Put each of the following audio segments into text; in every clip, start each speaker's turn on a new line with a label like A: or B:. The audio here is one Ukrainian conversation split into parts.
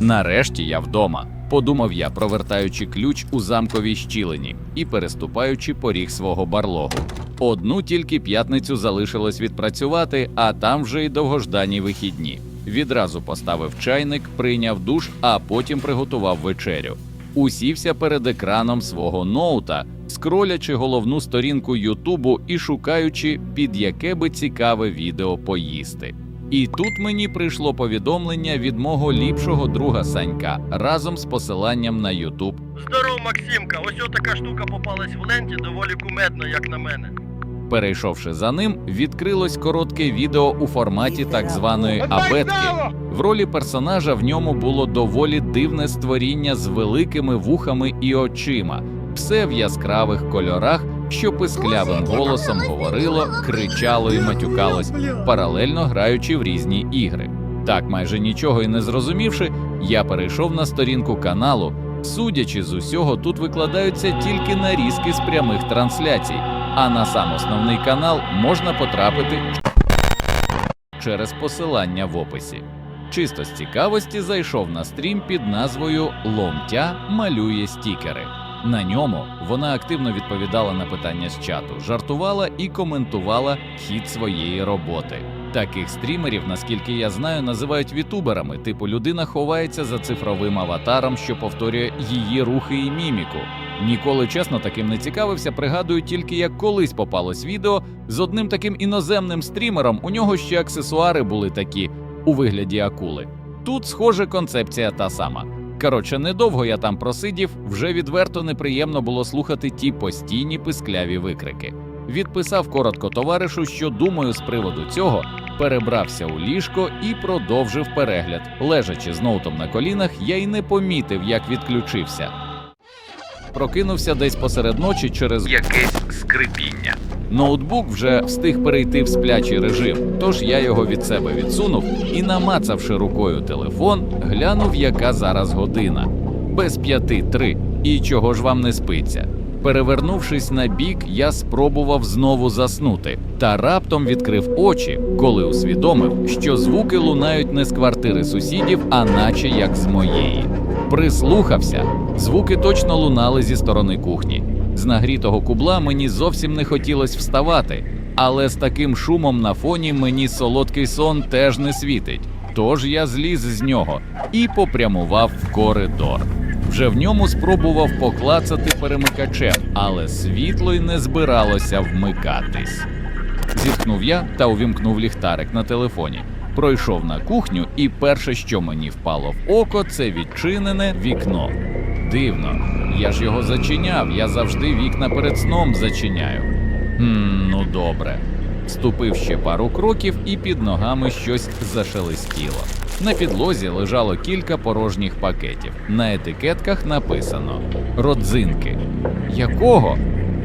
A: Нарешті я вдома. Подумав я, провертаючи ключ у замковій щілині і переступаючи поріг свого барлогу. Одну тільки п'ятницю залишилось відпрацювати, а там вже й довгождані вихідні. Відразу поставив чайник, прийняв душ, а потім приготував вечерю. Усівся перед екраном свого ноута, скролячи головну сторінку Ютубу і шукаючи, під яке би цікаве відео поїсти. І тут мені прийшло повідомлення від мого ліпшого друга Санька разом з посиланням на Ютуб.
B: Здоров, Максимка, ось отака штука попалась в ленті, доволі кумедно, як на мене.
A: Перейшовши за ним, відкрилось коротке відео у форматі так званої абетки. В ролі персонажа в ньому було доволі дивне створіння з великими вухами і очима, все в яскравих кольорах, що писклявим голосом говорило, кричало і матюкалось, паралельно граючи в різні ігри. Так, майже нічого і не зрозумівши, я перейшов на сторінку каналу. Судячи з усього, тут викладаються тільки нарізки з прямих трансляцій, а на сам основний канал можна потрапити через посилання в описі. Чисто з цікавості зайшов на стрім під назвою Ломтя малює стікери. На ньому вона активно відповідала на питання з чату, жартувала і коментувала хід своєї роботи. Таких стрімерів, наскільки я знаю, називають вітуберами. Типу людина ховається за цифровим аватаром, що повторює її рухи і міміку. Ніколи чесно таким не цікавився. Пригадую тільки, як колись попалось відео з одним таким іноземним стрімером. У нього ще аксесуари були такі у вигляді акули. Тут, схоже, концепція та сама. Коротше, недовго я там просидів, вже відверто неприємно було слухати ті постійні пискляві викрики. Відписав коротко товаришу, що думаю з приводу цього, перебрався у ліжко і продовжив перегляд. Лежачи з ноутом на колінах, я й не помітив, як відключився. Прокинувся десь посеред ночі через якесь скрипіння. Ноутбук вже встиг перейти в сплячий режим, тож я його від себе відсунув і, намацавши рукою телефон, глянув, яка зараз година. Без п'яти три. І чого ж вам не спиться? Перевернувшись на бік, я спробував знову заснути, та раптом відкрив очі, коли усвідомив, що звуки лунають не з квартири сусідів, а наче як з моєї. Прислухався, звуки точно лунали зі сторони кухні. З нагрітого кубла мені зовсім не хотілося вставати, але з таким шумом на фоні мені солодкий сон теж не світить. Тож я зліз з нього і попрямував в коридор. Вже в ньому спробував поклацати перемикачем, але світло й не збиралося вмикатись. Зітхнув я та увімкнув ліхтарик на телефоні. Пройшов на кухню, і перше, що мені впало в око, це відчинене вікно. Дивно, я ж його зачиняв, я завжди вікна перед сном зачиняю. Хм, ну добре. Ступив ще пару кроків, і під ногами щось зашелестіло. На підлозі лежало кілька порожніх пакетів. На етикетках написано родзинки. Якого?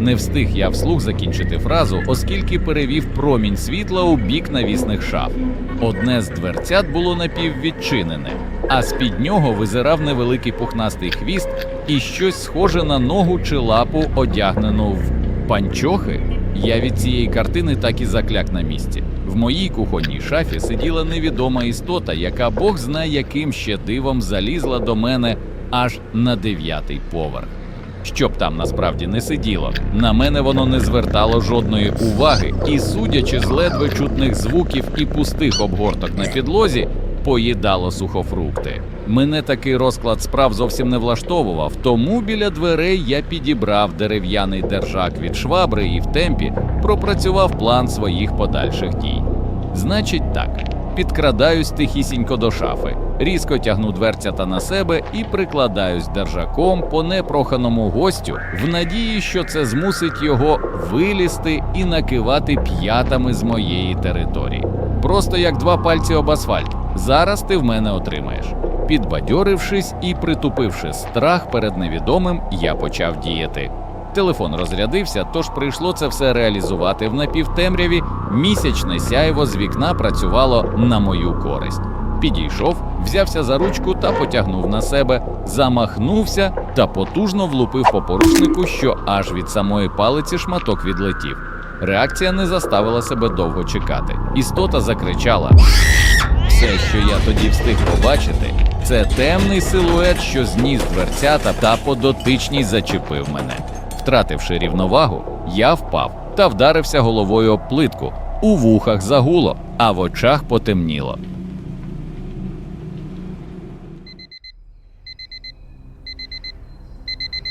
A: Не встиг я вслух закінчити фразу, оскільки перевів промінь світла у бік навісних шаф. Одне з дверцят було напіввідчинене, а з-під нього визирав невеликий пухнастий хвіст і щось схоже на ногу чи лапу, одягнену в панчохи. Я від цієї картини так і закляк на місці. В моїй кухонній шафі сиділа невідома істота, яка Бог знає, яким ще дивом залізла до мене аж на дев'ятий поверх. Щоб там насправді не сиділо, на мене воно не звертало жодної уваги, і, судячи з ледве чутних звуків і пустих обгорток на підлозі, поїдало сухофрукти. Мене такий розклад справ зовсім не влаштовував, тому біля дверей я підібрав дерев'яний держак від швабри і в темпі пропрацював план своїх подальших дій. Значить так, підкрадаюсь тихісінько до шафи, різко тягну дверцята на себе і прикладаюсь держаком по непроханому гостю в надії, що це змусить його вилізти і накивати п'ятами з моєї території. Просто як два пальці об асфальт. Зараз ти в мене отримаєш. Підбадьорившись і притупивши страх перед невідомим, я почав діяти. Телефон розрядився, тож прийшло це все реалізувати в напівтемряві. Місячне сяйво з вікна працювало на мою користь. Підійшов, взявся за ручку та потягнув на себе, замахнувся та потужно влупив по порушнику, що аж від самої палиці шматок відлетів. Реакція не заставила себе довго чекати. Істота закричала. Все що я тоді встиг побачити, це темний силует, що зніс дверцята та по дотичній зачепив мене. Втративши рівновагу, я впав та вдарився головою об плитку. У вухах загуло, а в очах потемніло.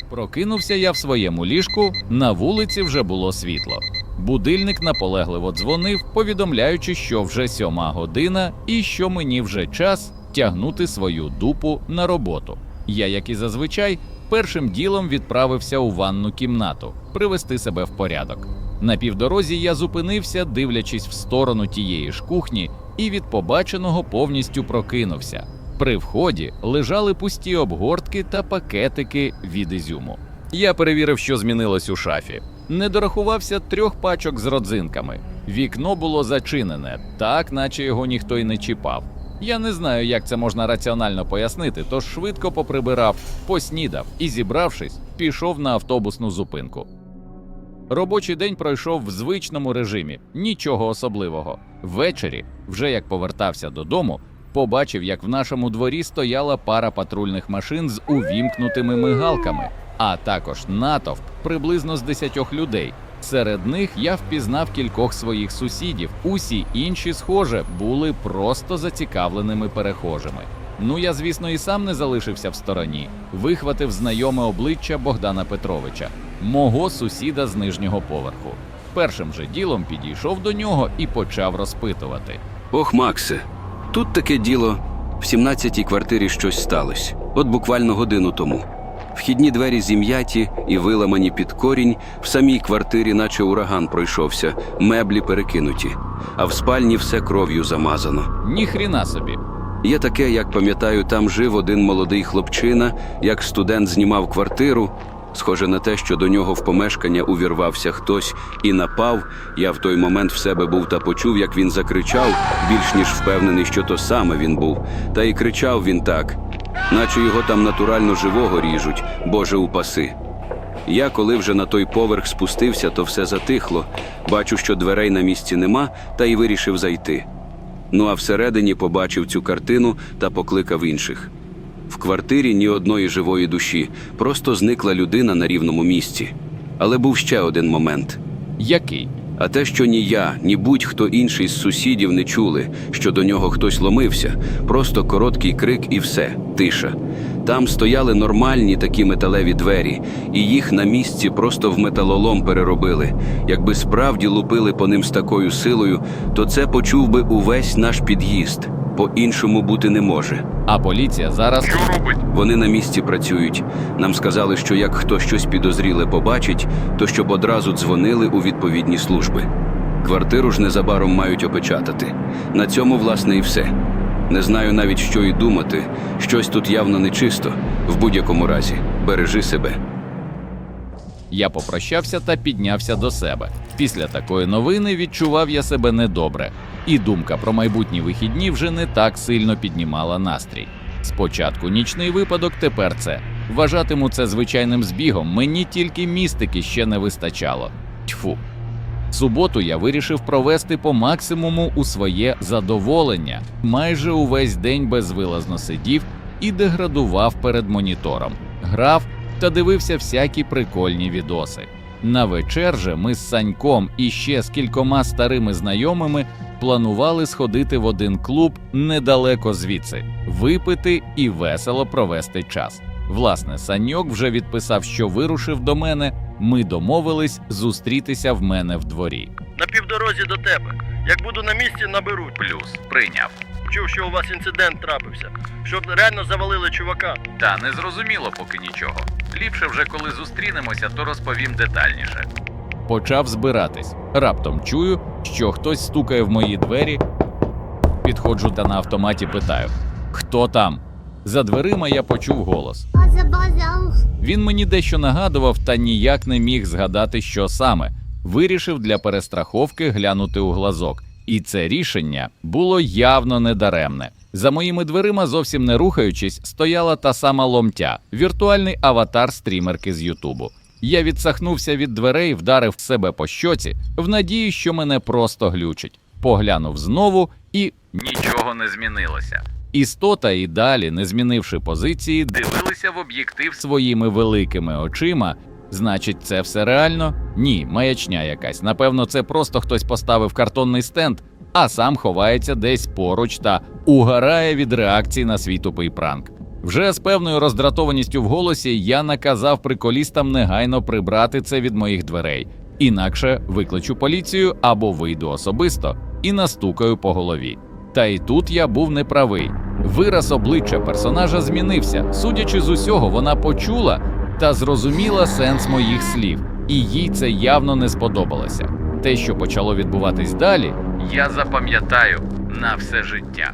A: Прокинувся я в своєму ліжку, на вулиці вже було світло. Будильник наполегливо дзвонив, повідомляючи, що вже сьома година і що мені вже час тягнути свою дупу на роботу. Я, як і зазвичай, першим ділом відправився у ванну кімнату привести себе в порядок. На півдорозі я зупинився, дивлячись в сторону тієї ж кухні, і від побаченого повністю прокинувся. При вході лежали пусті обгортки та пакетики від ізюму. Я перевірив, що змінилось у шафі. Не дорахувався трьох пачок з родзинками. Вікно було зачинене, так наче його ніхто й не чіпав. Я не знаю, як це можна раціонально пояснити, тож швидко поприбирав, поснідав і, зібравшись, пішов на автобусну зупинку. Робочий день пройшов в звичному режимі, нічого особливого. Ввечері, вже як повертався додому, побачив, як в нашому дворі стояла пара патрульних машин з увімкнутими мигалками, а також натовп приблизно з десятьох людей. Серед них я впізнав кількох своїх сусідів. Усі інші, схоже, були просто зацікавленими перехожими. Ну я, звісно, і сам не залишився в стороні. Вихватив знайоме обличчя Богдана Петровича, мого сусіда з нижнього поверху. Першим же ділом підійшов до нього і почав розпитувати.
C: Ох, Максе, тут таке діло. В 17-й квартирі щось сталося. От буквально годину тому. Вхідні двері зім'яті і виламані під корінь, в самій квартирі, наче ураган пройшовся, меблі перекинуті, а в спальні все кров'ю замазано.
A: Ніхріна собі.
C: Є таке, як пам'ятаю, там жив один молодий хлопчина, як студент знімав квартиру. Схоже на те, що до нього в помешкання увірвався хтось і напав. Я в той момент в себе був та почув, як він закричав, більш ніж впевнений, що то саме він був. Та й кричав він так, наче його там натурально живого ріжуть, Боже упаси. Я, коли вже на той поверх спустився, то все затихло. Бачу, що дверей на місці нема, та й вирішив зайти. Ну а всередині побачив цю картину та покликав інших. В квартирі ні одної живої душі, просто зникла людина на рівному місці. Але був ще один момент.
A: Який?
C: А те, що ні я, ні будь-хто інший з сусідів не чули, що до нього хтось ломився, просто короткий крик і все, тиша. Там стояли нормальні такі металеві двері, і їх на місці просто в металолом переробили. Якби справді лупили по ним з такою силою, то це почув би увесь наш під'їзд. По-іншому бути не може.
A: А поліція зараз
C: Вони на місці працюють. Нам сказали, що як хто щось підозріле побачить, то щоб одразу дзвонили у відповідні служби. Квартиру ж незабаром мають опечатати. На цьому, власне, і все. Не знаю навіть, що і думати. Щось тут явно нечисто. В будь-якому разі, бережи себе.
A: Я попрощався та піднявся до себе. Після такої новини відчував я себе недобре, і думка про майбутні вихідні вже не так сильно піднімала настрій. Спочатку нічний випадок, тепер це. Вважатиму це звичайним збігом, мені тільки містики ще не вистачало. Тьфу. Суботу я вирішив провести по максимуму у своє задоволення. Майже увесь день безвилазно сидів і деградував перед монітором, грав та дивився всякі прикольні відоси. На вечер же ми з Саньком і ще з кількома старими знайомими планували сходити в один клуб недалеко звідси, випити і весело провести час. Власне, Саньок вже відписав, що вирушив до мене. Ми домовились зустрітися в мене в дворі.
B: На півдорозі до тебе. Як буду на місці, наберуть.
A: Плюс прийняв.
B: Чув, що у вас інцидент трапився. Щоб реально завалили чувака.
A: Та не зрозуміло поки нічого. Ліпше вже коли зустрінемося, то розповім детальніше. Почав збиратись. Раптом чую, що хтось стукає в мої двері. Підходжу та на автоматі питаю: Хто там? За дверима я почув голос.
D: База, база.
A: Він мені дещо нагадував та ніяк не міг згадати, що саме. Вирішив для перестраховки глянути у глазок. І це рішення було явно недаремне. За моїми дверима, зовсім не рухаючись, стояла та сама ломтя, віртуальний аватар стрімерки з Ютубу. Я відсахнувся від дверей, вдарив себе по щоці, в надії, що мене просто глючить. Поглянув знову і Нічого не змінилося. Істота і далі, не змінивши позиції, дивилися в об'єктив своїми великими очима. Значить, це все реально? Ні, маячня якась. Напевно, це просто хтось поставив картонний стенд, а сам ховається десь поруч та угорає від реакції на свій тупий пранк. Вже з певною роздратованістю в голосі я наказав приколістам негайно прибрати це від моїх дверей, інакше викличу поліцію або вийду особисто і настукаю по голові. Та й тут я був неправий. Вираз обличчя персонажа змінився. Судячи з усього, вона почула та зрозуміла сенс моїх слів, і їй це явно не сподобалося. Те, що почало відбуватись далі, я запам'ятаю на все життя.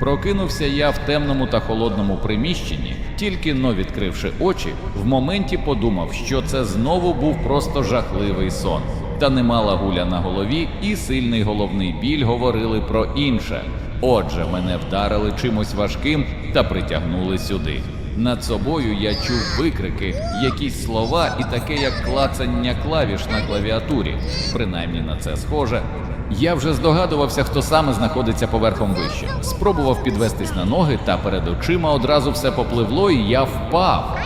A: Прокинувся я в темному та холодному приміщенні, тільки но відкривши очі, в моменті подумав, що це знову був просто жахливий сон. Та немала гуля на голові, і сильний головний біль говорили про інше. Отже, мене вдарили чимось важким та притягнули сюди. Над собою я чув викрики, якісь слова і таке, як клацання клавіш на клавіатурі. Принаймні на це схоже. Я вже здогадувався, хто саме знаходиться поверхом вище. Спробував підвестись на ноги, та перед очима одразу все попливло, і я впав.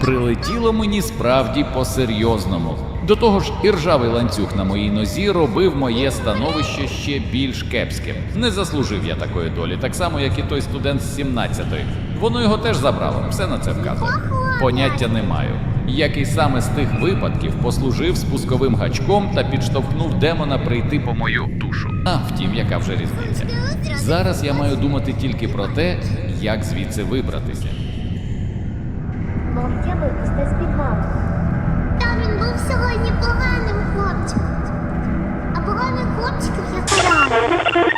A: Прилетіло мені справді по-серйозному. До того ж, і ржавий ланцюг на моїй нозі робив моє становище ще більш кепським. Не заслужив я такої долі, так само, як і той студент з 17-ї. Воно його теж забрало, все на це вказує. Поняття не маю. Який саме з тих випадків послужив спусковим гачком та підштовхнув демона прийти по мою душу. А втім, яка вже різниця? Зараз я маю думати тільки про те, як звідси вибратися.
D: Мам, де ви після співали?
E: Та він був сьогодні поганим хлопчиком. А поганих хлопчиків я караю.